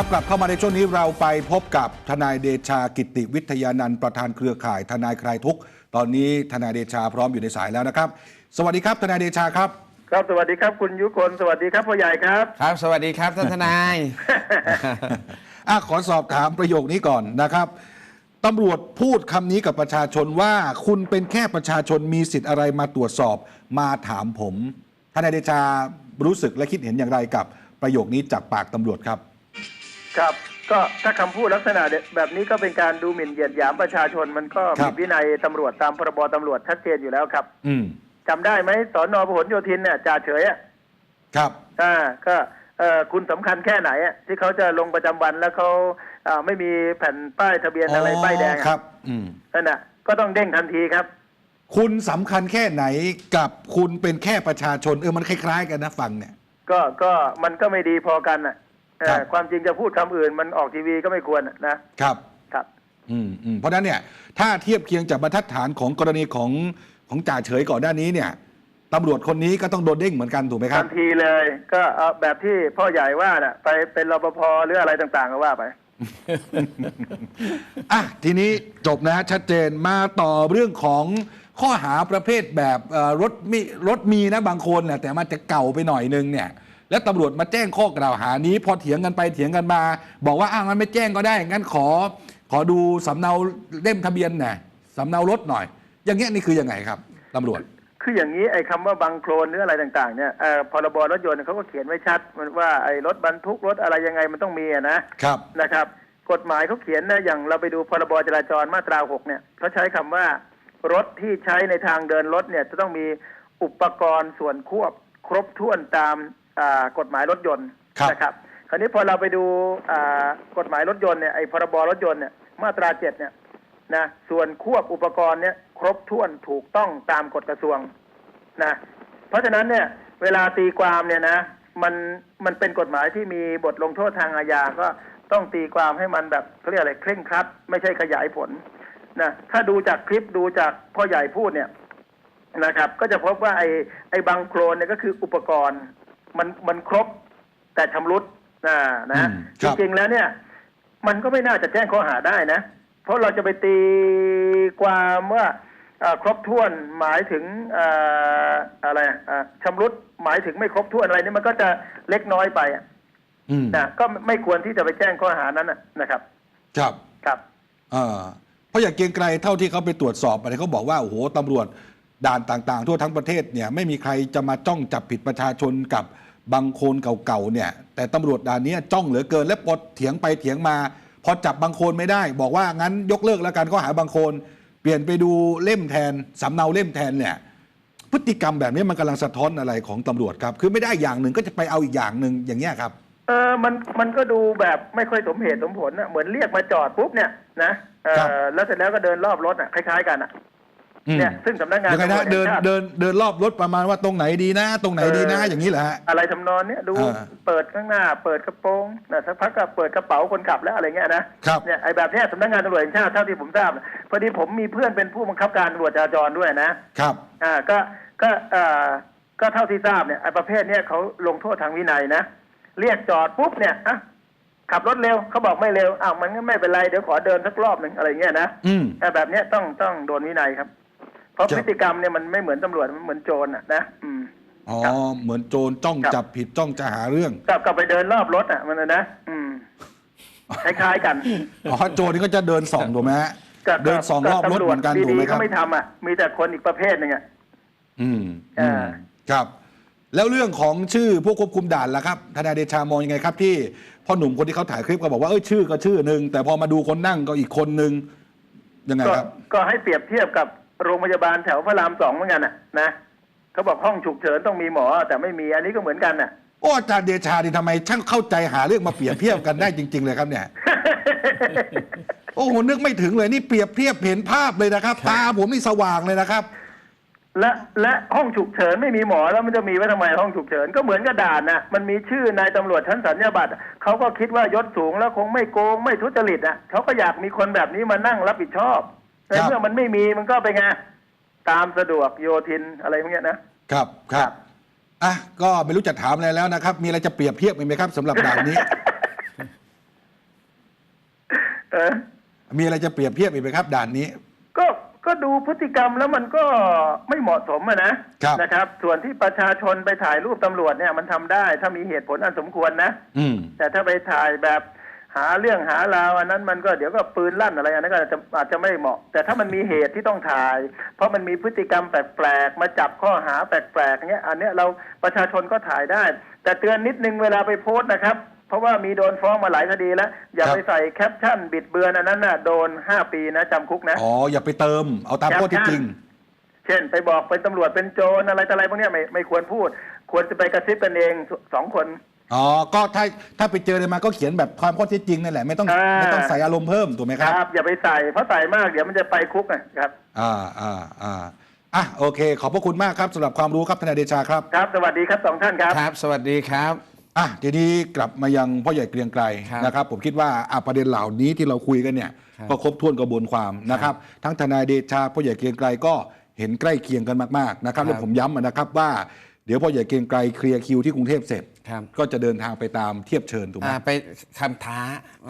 ครับกลับเข้ามาในช่วงนี้เราไปพบกับทนายเดชากิติวิทยานันท์ประธานเครือข่ายทนายคลายทุกข์ตอนนี้ทนายเดชาพร้อมอยู่ในสายแล้วนะครับ สวัสดีครับทนายเดชาครับ ครับสวัสดีครับคุณยุคนสวัสดีครับพ่อใหญ่ครับ ครับ สวัสดีครับท่านทนายอะขอสอบถามประโยคนี้ก่อนนะครับตำรวจพูดคำนี้กับประชาชนว่า คุณเป็นแค่ประชาชนมีสิทธิ์อะไรมาตรวจสอบมาถามผมทนายเดชารู้สึกและคิดเห็นอย่างไรกับประโยคนี้จากปากตำรวจครับ ครับ ก็ถ้าคำพูดลักษณะแบบนี้ก็เป็นการดูหมิ่นเหยียดหยามประชาชนมันก็ครัผิบดวินัยตำรวจตามพรบตำรวจชัดเจนอยู่แล้วครับ อืมจำได้ไหมสอนอพหลโยธินเนี่ยจ่าเฉยอะครับอ่าก็เอ่อคุณสำคัญแค่ไหนอะที่เขาจะลงประจำวันแล้วเขาอ่าไม่มีแผ่นป้ายทะเบียนอะไรป้ายแดงคอะรับ อืมนั่นน่ะ ก็ต้องเด้งทันทีครับ คุณสำคัญแค่ไหนกับคุณเป็นแค่ประชาชนเออมันคล้ายๆ กันนะฟังเนี่ย ก็ก็มันก็ไม่ดีพอกันอะเอ่อ ครับความจริงจะพูดคำอื่นมันออกทีวีก็ไม่ควรอะนะครับครับ อืมอืมเพราะฉะนั้นเนี่ย ถ้าเทียบเคียงจากบรรทัดฐานของกรณีของของจ่าเฉยก่อนหน้านี้เนี่ยตำรวจคนนี้ก็ต้องโดนเด้งเหมือนกันถูกไหมครัทับนทีเลย ก็เอาแบบที่พ่อใหญ่ว่าน่ะ ไปเป็นรปภหรืออะไรต่างๆก็ว่าไปอะทีนี้จบนะชัดเจนมาต่อเรื่องของข้อหาประเภทแบบเอ่อรถมีรถมีนะบางคนนะแต่มันจะเก่าไปหน่อยนึงเนี่ย แล้วตำรวจมาแจ้งข้อกล่าวหานี้ พอเถียงกันไปเถียงกันมา บอกว่าอ้าวงั้นไม่แจ้งก็ได้งั้นขอ ขอดูสำเนาเล่มทะเบียนหน่อยสำเนารถหน่อย อย่างเงี้ยนี่คือยังไงครับตำรวจ คืออย่างนี้ไอ้คำว่าบังโคลนหรืออะไรต่างๆเนี่ยเอ่อพรบรถยนต์เขาก็เขียนไว้ชัดมันว่าไอ้รถบรรทุกรถอะไรยังไงมันต้องมีอะนะครับนะครับ กฎหมายเขาเขียนนะอย่างเราไปดูพรบจราจรมาตราหกเนี่ยเขาใช้คำว่ารถที่ใช้ในทางเดินรถเนี่ยจะต้องมีอุปกรณ์ส่วนควบครบถ้วนตามอ่า กฎหมายรถยนต์ครับนะครับ คราวนี้พอเราไปดูอ่ากฎหมายรถยนต์เนี่ยไอ้พรบรถยนต์เนี่ยมาตราเจ็ดเนี่ยนะส่วนควบอุปกรณ์เนี่ยครบถ้วนถูกต้องตามกฎกระทรวงนะเพราะฉะนั้นเนี่ยเวลาตีความเนี่ยนะมันมันเป็นกฎหมายที่มีบทลงโทษทางอาญาก็ต้องตีความให้มันแบบเขาเรียกอะไรเคร่งครัด ไม่ใช่ขยายผลนะถ้าดูจากคลิปดูจากพ่อใหญ่พูดเนี่ยนะครับ ก็จะพบว่าไอ้ไอ้บังโครนเนี่ยก็คืออุปกรณ์ มันมันครบแต่ชำรุดนะนะอืมคจรับ ริงๆแล้วเนี่ย มันก็ไม่น่าจะแจ้งข้อหาได้นะ เพราะเราจะไปตีความว่าเอ่อครบถ้วนหมายถึงเอ่ออะไรอะชำรุดหมายถึงไม่ครบถ้วนอะไรนี่มันก็จะเล็กน้อยไปอะอืมนะก็ไม่ควรที่จะไปแจ้งข้อหานั้นนะนะครับ ครับ ครับ เอ่อเพราะอย่างเกรียงไกรเท่าที่เขาไปตรวจสอบอะไรเขาบอกว่าโอ้โหตำรวจด่านต่างๆ ทั่วทั้งประเทศเนี่ยไม่มีใครจะมาจ้องจับผิดประชาชนกับ บางโคนเก่าๆเนี่ย แต่ตำรวจด่านเนี้ยจ้องเหลือเกิน และพอเถียงไปเถียงมา พอจับบางโคนไม่ได้ บอกว่างั้นยกเลิกแล้วกันข้อหาบางโคน เปลี่ยนไปดูเล่มแทนสำเนาเล่มแทนเนี่ยพฤติกรรมแบบนี้มันกำลังสะท้อนอะไรของตำรวจครับ คือไม่ได้อย่างหนึ่งก็จะไปเอาอีกอย่างหนึ่งอย่างเงี้ยครับ เออมันมันก็ดูแบบไม่ค่อยสมเหตุสมผลนะเหมือนเรียกมาจอดปุ๊บเนี่ยนะเอครับอแล้วเสร็จแล้วก็เดินรอบรถอะคล้ายๆกันอะอืม เนี่ยซึ่งสำนักงานยังไงตำรวนะจแห่เดินงชาติเดินเดินรอบรถประมาณว่าตรงไหนดีนะ ตรงไหนดีนะเออออย่างนี้เหรอฮะอะไรทำนองเนี้ยดูอ่าเปิดข้างหน้า เปิดกระโปรงนะสักพักก็เปิดกระเป๋าคนขับแล้วอะไรเงี้ยนะครับเนี่ยไอ้แบบเนี้ยสำนักงานตำรวจแห่งชาติเท่าที่ผมทราบนะพอดีผมมีเพื่อนเป็นผู้บังคับการตำรวจจราจรด้วยนะครับอ่าก็ก็เอ่อก็เท่าที่ทราบเนี่ยไอ้ประเภทเนี้ยเขาลงโทษทางวินัยนะเรียกจอดปุ๊บเนี่ยอะขับรถเร็วเขาบอกไม่เร็วอ้าวมันก็ไม่เป็นไรเดี๋ยวขอเดินสักรอบหนึ่งอะไรเงี้ยนะอืมแต่แบบเนี้ยต้องต้องโดนวินัยครับ เพราะครับพฤติกรรมเนี่ยมันไม่เหมือนตำรวจมันเหมือนโจรอะนะอืม อ๋อ ครับเหมือนโจรจ้องครับ จับผิดจ้องจะหาเรื่อง กลับกลับไปเดินรอบรถอะมันนะนะอืมคล้ายๆกันอ๋อ โจรนี่ก็จะเดินส่องถูกไหมฮะก็เดินส่องรอบรถเหมือนกันถูกไหมดีๆครัก็บไม่ทำอะมีแต่คนอีกประเภทหนึ่งอะ อืมอ่า อืมครับ แล้วเรื่องของชื่อผู้ควบคุมด่านล่ะครับทนายเดชามองยังไงครับ ที่พ่อหนุ่มคนที่เขาถ่ายคลิปก็บอกว่าเอ้ยชื่อก็ชื่อหนึ่งแต่พอมาดูคนนั่งก็อีกคนหนึ่งยังไงก็ครับ ก็ให้เปรียบเทียบกับ โรงพยาบาลแถวพระรามสองเหมือนกันอะนะเขาบอกห้องฉุกเฉินต้องมีหมอ แต่ไม่มีอันนี้ก็เหมือนกันอะโอ้อาจารย์เดชานี่ทำไมช่างเข้าใจหาเรื่องมาเปรียบเทียบกันได้จริง ๆ เลยครับเนี่ย โอ้โหนึกไม่ถึงเลยนี่เปรียบเทียบเห็นภาพเลยนะครับ ตาผมนี่สว่างเลยนะครับ และและห้องฉุกเฉินไม่มีหมอแล้วมันจะมีไว้ทำไมห้องฉุกเฉินก็เหมือนกระดานน่ะมันมีชื่อนายตำรวจชั้นสัญญาบัตรเขาก็คิดว่ายศสูงแล้วคงไม่โกงไม่ทุจริตอะเขาก็อยากมีคนแบบนี้มานั่งรับผิดชอบ ในครับเมื่อมันไม่มีมันก็ไปนไงตามสะดวกโยทินอะไรพวกเนี้ยนะครับครับอะก็ไม่รู้จะถามอะไรแล้วนะครับ มีอะไรจะเปรียบเทียบอีกไหมครับสำหรับด่านนี้ เออ มีอะไรจะเปรียบเทียบอีกไหมครับ ด่านนี้ ก็ก็ดูพฤติกรรมแล้วมันก็ไม่เหมาะสมอะนะครับ นะครับ ส่วนที่ประชาชนไปถ่ายรูปตำรวจเนี่ยมันทำได้ ถ้ามีเหตุผลอันสมควรนะ อืม แต่ถ้าไปถ่ายแบบ หาเรื่องหาราวอันนั้นมันก็เดี๋ยวก็ปืนลั่นอะไรอันนั้นก็อาจจะอาจจะไม่เหมาะ แต่ถ้ามันมีเหตุที่ต้องถ่าย เพราะมันมีพฤติกรรมแปลกๆ มาจับข้อหาแปลกๆอย่างเงี้ยอันเนี้ยเราประชาชนก็ถ่ายได้ แต่เตือนนิดนึงเวลาไปโพสต์นะครับ เพราะว่ามีโดนฟ้องมาหลายคดีแล้ว อย่าครับไปใส่แคปชั่นบิดเบือนอันนั้นน่ะโดนห้าปีนะจำคุกนะอ๋ออย่าไปเติมเอาตามข้อที่จริง เช่น ไปบอกเป็นตำรวจเป็นโจรอะไรต่ออะไรพวกเนี้ยไม่ไม่ควรพูด ควรจะไปกระซิบกันเองสสองคน อ๋อ ก็ถ้าถ้าไปเจอเลยมาก็เขียนแบบความข้อเท็จจริงนั่นแหละไม่ต้องอ่า ไม่ต้องใส่อารมณ์เพิ่มถูกไหมคครับ รับ อย่าไปใส่เพราะใส่มากเดี๋ยวมันจะไปคุกนะครับอ่าอ่าอ่าอะโอเค ขอบพระคุณมากครับสำหรับความรู้ครับทนายเดชาครับ ครับ สวัสดีครับสองท่านครับ ครับ สวัสดีครับ อะทีนี้กลับมายังพ่อใหญ่เกรียงไกรครับนะครับ ผมคิดว่าอะประเด็นเหล่านี้ที่เราคุยกันเนี่ยครับก็ครบถ้วนกระบวนความนะครับ ทั้งทนายเดชาพ่อใหญ่เกรียงไกรก็เห็นใกล้เคียงกันมากๆนะครับครับ และผมย้ำนะครับว่า เดี๋ยวพ่อใหญ่เกรียงไกรเคลียร์คิวที่กรุงเทพเสร็จ ครับ ก็จะเดินทางไปตามเทียบเชิญถูกไหม อ่าไปคำท้า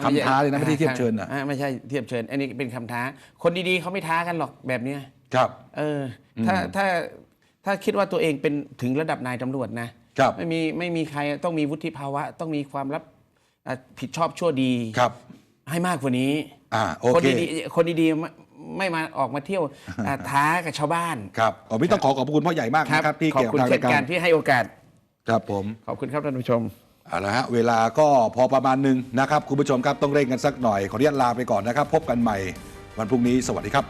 คำท้าเลยนะไม่ได้เทียบเชิญน่ะ อ่าไม่ใช่เทียบเชิญ อันนี้เป็นคำท้า คนดีๆเขาไม่ท้ากันหรอกแบบเนี้ย ครับ เอออถ้าถ้าถ้าคิดว่าตัวเองเป็นถึงระดับนายตำรวจนะครับไม่มีไม่มีใครต้องมีวุฒิภาวะ ต้องมีความรับอ่าผิดชอบชั่วดีครับ ให้มากกว่านี้อ่าโอคนเคดีๆคนดีๆ ไม่ไม่มาออกมาเที่ยวอ่าท้ากับชาวบ้านครับอ๋อไม่ต้องขอขอบพระคุณพ่อใหญ่มากนะครับที่ขอบเกี่ยวคุณกับทางเช่รานยกาการรที่ให้โอกาส ครับผม ขอบคุณครับท่านผู้ชม เอาละฮะเวลาก็พอประมาณหนึ่งนะครับ คุณผู้ชมครับต้องเร่งกันสักหน่อย ขออนุญาตลาไปก่อนนะครับ พบกันใหม่วันพรุ่งนี้สวัสดีครับ